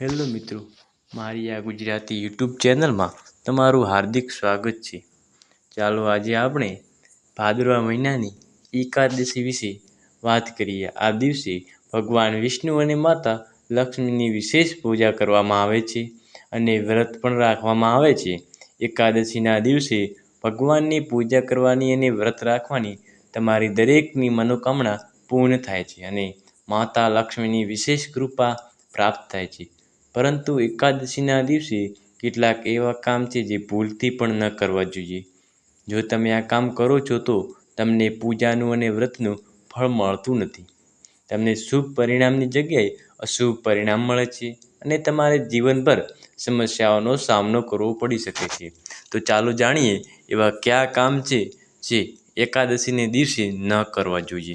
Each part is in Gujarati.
હેલો મિત્રો, મારી આ ગુજરાતી યુટ્યુબ ચેનલમાં તમારું હાર્દિક સ્વાગત છે. ચાલો આજે આપણે ભાદરવા મહિનાની એકાદશી વિશે વાત કરીએ. આ દિવસે ભગવાન વિષ્ણુ અને માતા લક્ષ્મીની વિશેષ પૂજા કરવામાં આવે છે અને વ્રત પણ રાખવામાં આવે છે. એકાદશીના દિવસે ભગવાનની પૂજા કરવાની અને વ્રત રાખવાની તમારી દરેકની મનોકામના પૂર્ણ થાય છે અને માતા લક્ષ્મીની વિશેષ કૃપા પ્રાપ્ત થાય છે. પરંતુ એકાદશીના દિવસે કેટલાક એવા કામ છે જે ભૂલથી પણ ન કરવા જોઈએ. જો તમે આ કામ કરો છો તો તમને પૂજાનું અને વ્રતનું ફળ મળતું નથી. તમને શુભ પરિણામની જગ્યાએ અશુભ પરિણામ મળે છે અને તમારે જીવનભર સમસ્યાઓનો સામનો કરવો પડી શકે છે. તો ચાલો જાણીએ એવા કયા કામ છે જે એકાદશીને દિવસે ન કરવા જોઈએ.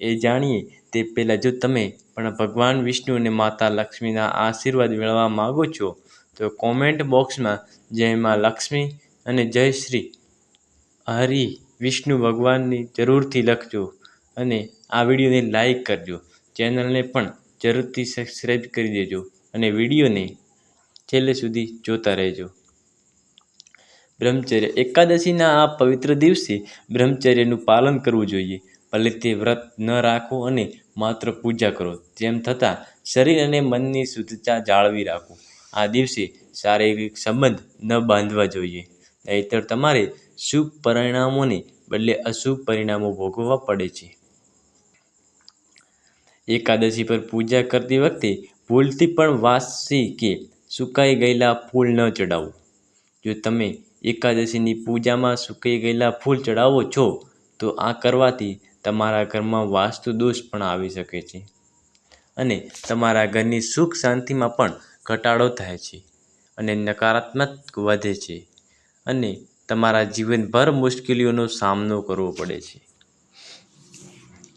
એ જાણીએ તે પહેલાં જો તમે પણ ભગવાન વિષ્ણુ અને માતા લક્ષ્મીના આશીર્વાદ મેળવવા માગો છો, તો કોમેન્ટ બોક્સમાં જય માં લક્ષ્મી અને જય શ્રી હરિ વિષ્ણુ ભગવાનની જરૂરથી લખજો અને આ વિડીયોને લાઈક કરજો. ચેનલને પણ જરૂરથી સબસ્ક્રાઈબ કરી દેજો અને વિડીયોને છેલ્લે સુધી જોતા રહેજો. બ્રહ્મચર્ય એકાદશીના આ પવિત્ર દિવસે બ્રહ્મચર્યનું પાલન કરવું જોઈએ. ભલે તે વ્રત ન રાખો અને માત્ર પૂજા કરો. તેમ છતાં શરીર અને મનની શુદ્ધતા જાળવી રાખો. આ દિવસે શારીરિક સંબંધ ન બાંધવા જોઈએ. નહીંતર તમારે શુભ પરિણામોને બદલે અશુભ પરિણામો ભોગવવા પડે છે. એકાદશી પર પૂજા કરતી વખતે ભૂલથી પણ વાસી કે સુકાઈ ગયેલા ફૂલ ન ચડાવો જો તમે એકાદશીની પૂજામાં સુકાઈ ગયેલા ફૂલ ચડાવો છો, તો આ કરવાથી તમારા ઘરમાં વાસ્તુ દોષ પણ આવી શકે છે. અને તમારા ઘરની સુખ શાંતિમાં પણ ઘટાડો થાય છે અને નકારાત્મક વધે છે અને તમારા જીવનભર મુશ્કેલીઓનો સામનો કરવો પડે છે.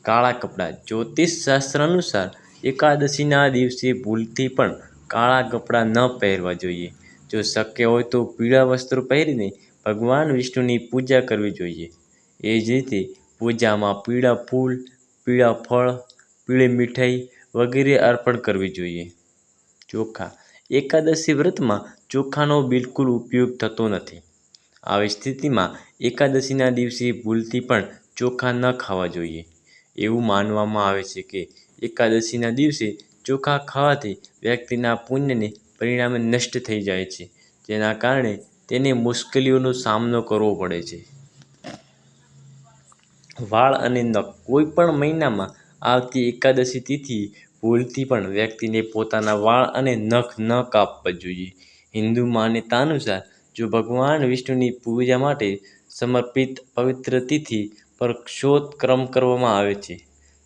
કાળા કપડાં જ્યોતિષ શાસ્ત્ર અનુસાર એકાદશીના દિવસે ભૂલથી પણ કાળા કપડાં ન પહેરવા જોઈએ. જો શક્ય હોય તો પીળા વસ્ત્રો પહેરીને ભગવાન વિષ્ણુની પૂજા કરવી જોઈએ. એ જ રીતે પૂજામાં પીળા ફૂલ, પીળા ફળ, પીળી મીઠાઈ વગેરે અર્પણ કરવી જોઈએ. ચોખા. એકાદશી વ્રતમાં ચોખાનો બિલકુલ ઉપયોગ થતો નથી. આવી સ્થિતિમાં એકાદશીના દિવસે ભૂલથી પણ ચોખા ન ખાવા જોઈએ. એવું માનવામાં આવે છે કે એકાદશીના દિવસે ચોખા ખાવાથી વ્યક્તિના પુણ્યને પરિણામે નષ્ટ થઈ જાય છે. જેના કારણે તેને મુશ્કેલીઓનો સામનો કરવો પડે છે. વાળ અને નખ કોઈ પણ મહિનામાં આવતી એકાદશી તિથિ ભૂલથી પણ વ્યક્તિને પોતાના વાળ અને નખ ન કાપવા જોઈએ. હિન્દુ માન્યતા અનુસાર જો ભગવાન વિષ્ણુની પૂજા માટે સમર્પિત પવિત્ર તિથિ પર ક્રમ કરવામાં આવે છે,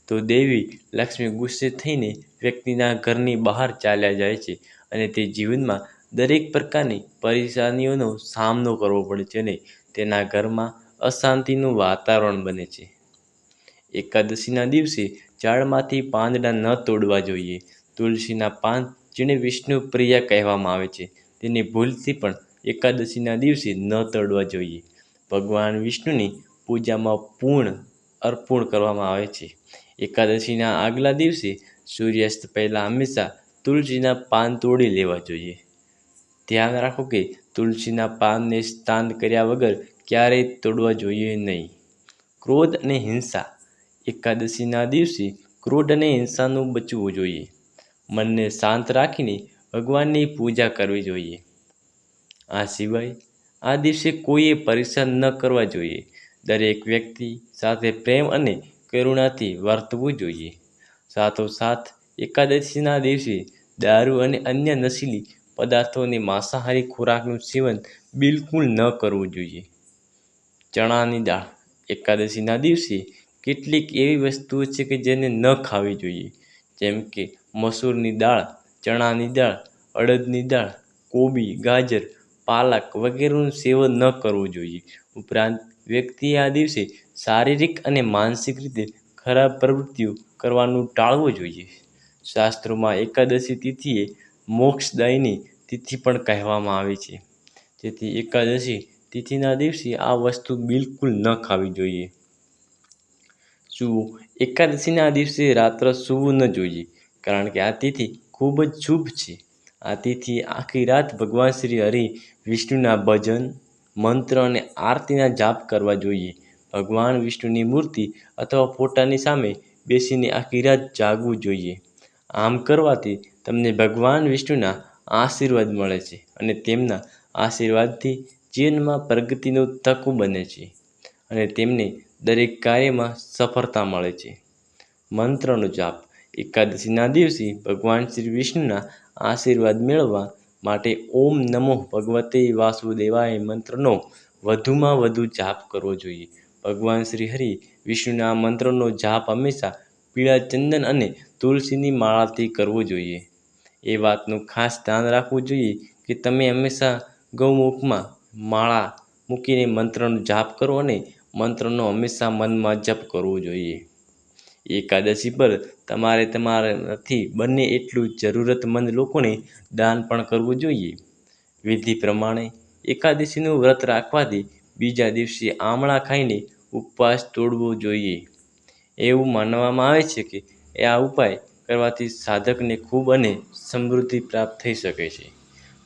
તો દેવી લક્ષ્મી ગુસ્સે થઈને વ્યક્તિના ઘરની બહાર ચાલ્યા જાય છે અને તે જીવનમાં દરેક પ્રકારની પરેશાનીઓનો સામનો કરવો પડે છે અને તેના ઘરમાં અશાંતિનું વાતાવરણ બને છે. એકાદશીના દિવસે ઝાડમાંથી પાંદડા ન તોડવા જોઈએ. તુલસીના પાન જેને વિષ્ણુ પ્રિયા કહેવામાં આવે છે, તેને ભૂલથી પણ એકાદશીના દિવસે ન તોડવા જોઈએ. ભગવાન વિષ્ણુની પૂજામાં પૂર્ણ અર્પણ કરવામાં આવે છે. એકાદશીના આગલા દિવસે સૂર્યાસ્ત પહેલાં હંમેશા તુલસીના પાન તોડી લેવા જોઈએ. ધ્યાન રાખો કે તુલસીના પાનને સ્નાન કર્યા વગર ક્યારેય તોડવા જોઈએ નહીં. ક્રોધ અને હિંસા. એકાદશીના દિવસે ક્રોધ અને હિંસાનું બચવું જોઈએ. મનને શાંત રાખીને ભગવાનની પૂજા કરવી જોઈએ. આ સિવાય આ દિવસે કોઈએ પરેશાન ન કરવા જોઈએ. દરેક વ્યક્તિ સાથે પ્રેમ અને કરુણાથી વર્તવું જોઈએ. સાથોસાથ, એકાદશીના દિવસે દારૂ અને અન્ય નશીલી પદાર્થો અને માંસાહારી ખોરાકનું સેવન બિલકુલ ન કરવું જોઈએ. ચણાની દાળ એકાદશીના દિવસે કેટલીક એવી વસ્તુઓ છે કે જેને ન ખાવી જોઈએ. જેમ કે મસૂરની દાળ, ચણાની દાળ, અડદની દાળ, કોબી, ગાજર, પાલક વગેરેનું સેવન ન કરવું જોઈએ. ઉપરાંત વ્યક્તિએ આ દિવસે શારીરિક અને માનસિક રીતે ખરાબ પ્રવૃત્તિઓ કરવાનું ટાળવું જોઈએ. શાસ્ત્રોમાં એકાદશી તિથિએ મોક્ષદાયની તિથિ પણ કહેવામાં આવે છે. જેથી એકાદશી તિથિના દિવસે આ વસ્તુ બિલકુલ ન ખાવી જોઈએ. સૂવું એકાદશીના દિવસે રાત્રે સૂવું ન જોઈએ, કારણ કે આ તિથિ ખૂબ જ શુભ છે. આ તિથિ આખી રાત ભગવાન શ્રી હરિ વિષ્ણુના ભજન, મંત્ર અને આરતીના જાપ કરવા જોઈએ. ભગવાન વિષ્ણુની મૂર્તિ અથવા ફોટાની સામે બેસીને આખી રાત જાગવું જોઈએ. આમ કરવાથી તમને ભગવાન વિષ્ણુના આશીર્વાદ મળે છે અને તેમના આશીર્વાદથી જીવનમાં પ્રગતિનું તકો બને છે અને તેમને દરેક કાર્યમાં સફળતા મળે છે. મંત્રનો જાપ. એકાદશીના દિવસે ભગવાન શ્રી વિષ્ણુના આશીર્વાદ મેળવવા માટે ઓમ નમો ભગવતે વાસુદેવાય મંત્રનો વધુમાં વધુ જાપ કરવો જોઈએ. ભગવાન શ્રી હરિ વિષ્ણુના મંત્રનો જાપ હંમેશા પીળા ચંદન અને તુલસીની માળાથી કરવો જોઈએ. એ વાતનું ખાસ ધ્યાન રાખવું જોઈએ કે તમે હંમેશા ગૌમુખમાં માળા મૂકીને મંત્રનો જાપ કરો અને મંત્રનો હંમેશા મનમાં જપ કરવો જોઈએ. એકાદશી પર તમારે તમારાથી બંને એટલું જરૂરતમંદ લોકોને દાન પણ કરવું જોઈએ. વિધિ પ્રમાણે એકાદશીનું વ્રત રાખવાથી બીજા દિવસે આમળા ખાઈને ઉપવાસ તોડવો જોઈએ. એવું માનવામાં આવે છે કે આ ઉપાય કરવાથી સાધકને ખૂબ અને સમૃદ્ધિ પ્રાપ્ત થઈ શકે છે.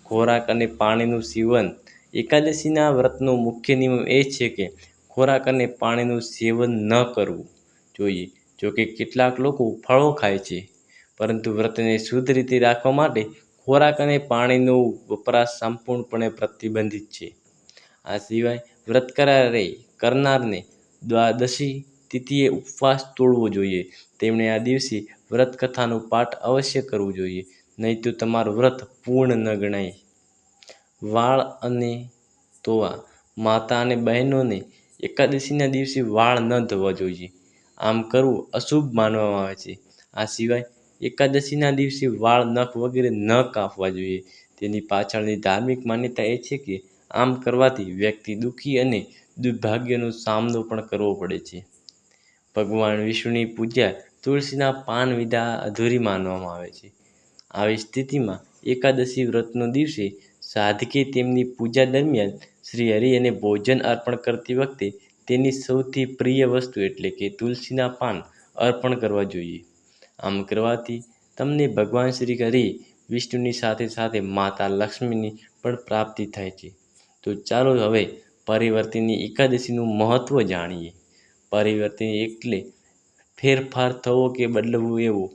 ખોરાક અને પાણીનું સેવન એકાદશીના વ્રતનો મુખ્ય નિયમ એ છે કે ખોરાક અને પાણીનું સેવન ન કરવું જોઈએ. જોકે કેટલાક લોકો ફળો ખાય છે, પરંતુ વ્રતને શુદ્ધ રીતે રાખવા માટે ખોરાક અને પાણીનો વપરાશ સંપૂર્ણપણે પ્રતિબંધિત છે. આ સિવાય વ્રત કરારે કરનારને દ્વાદશી તિથિએ ઉપવાસ તોડવો જોઈએ. તેમણે આ દિવસે વ્રત કથાનું પાઠ અવશ્ય કરવું જોઈએ નહીં તો તમારું વ્રત પૂર્ણ ન ગણાય. વાળ અને ધોવા. માતા અને બહેનોને એકાદશીના દિવસે વાળ ન ધોવા જોઈએ. આમ કરવું અશુભ માનવામાં આવે છે. આ સિવાય એકાદશીના દિવસે વાળ નખ વગેરે ન કાપવા જોઈએ. તેની પાછળની ધાર્મિક માન્યતા એ છે કે આમ કરવાથી વ્યક્તિ દુઃખી અને દુર્ભાગ્યનો સામનો પણ કરવો પડે છે. ભગવાન વિષ્ણુની પૂજા તુલસીના પાન વિધા અધૂરી માનવામાં આવે છે. આવી સ્થિતિમાં એકાદશી વ્રતનો દિવસે સાધકે તેમની પૂજા દરમિયાન શ્રી હરિ અને ભોજન અર્પણ કરતી વખતે તેની સૌથી પ્રિય વસ્તુ એટલે કે તુલસીના પાન અર્પણ કરવા જોઈએ. આમ કરવાથી તમને ભગવાન શ્રી હરિ વિષ્ણુની સાથે સાથે માતા લક્ષ્મીની પણ પ્રાપ્તિ થાય છે. તો ચાલો હવે પરિવર્તિની એકાદશીનું મહત્ત્વ જાણીએ. પરિવર્તિની એટલે ફેરફાર થવો કે બદલવું એવો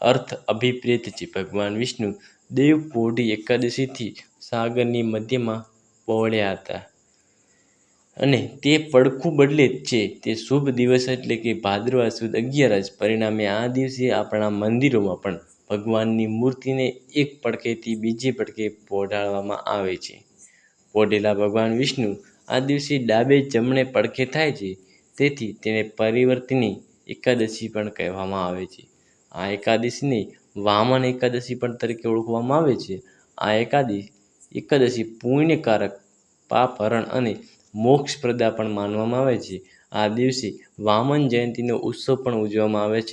અર્થ અભિપ્રેત છે. ભગવાન વિષ્ણુ દેવ પોઢી એકાદશીથી સાગરની મધ્યમાં પહોળ્યા હતા. અને તે પડખું બદલે જ છે. તે શુભ દિવસ એટલે કે ભાદરવા સુદ અગિયારસ. પરિણામે આ દિવસે આપણા મંદિરોમાં પણ ભગવાનની મૂર્તિને એક પડખેથી બીજી પડખે પોઢાડવામાં આવે છે. પોઢેલા ભગવાન વિષ્ણુ આ દિવસે ડાબે જમણે પડખે થાય છે. તેથી તેને પરિવર્તની એકાદશી પણ કહેવામાં આવે છે. આ એકાદશીને વામન એકાદશી પણ તરીકે ઓળખવામાં આવે છે. આ એકાદશી એકાદશી પુણ્યકારક પાપહરણ અને મોક્ષપ્રદા પણ માનવામાં આવે છે. આ દિવસે વામન જયંતીનો ઉત્સવ પણ ઉજવવામાં આવે છે.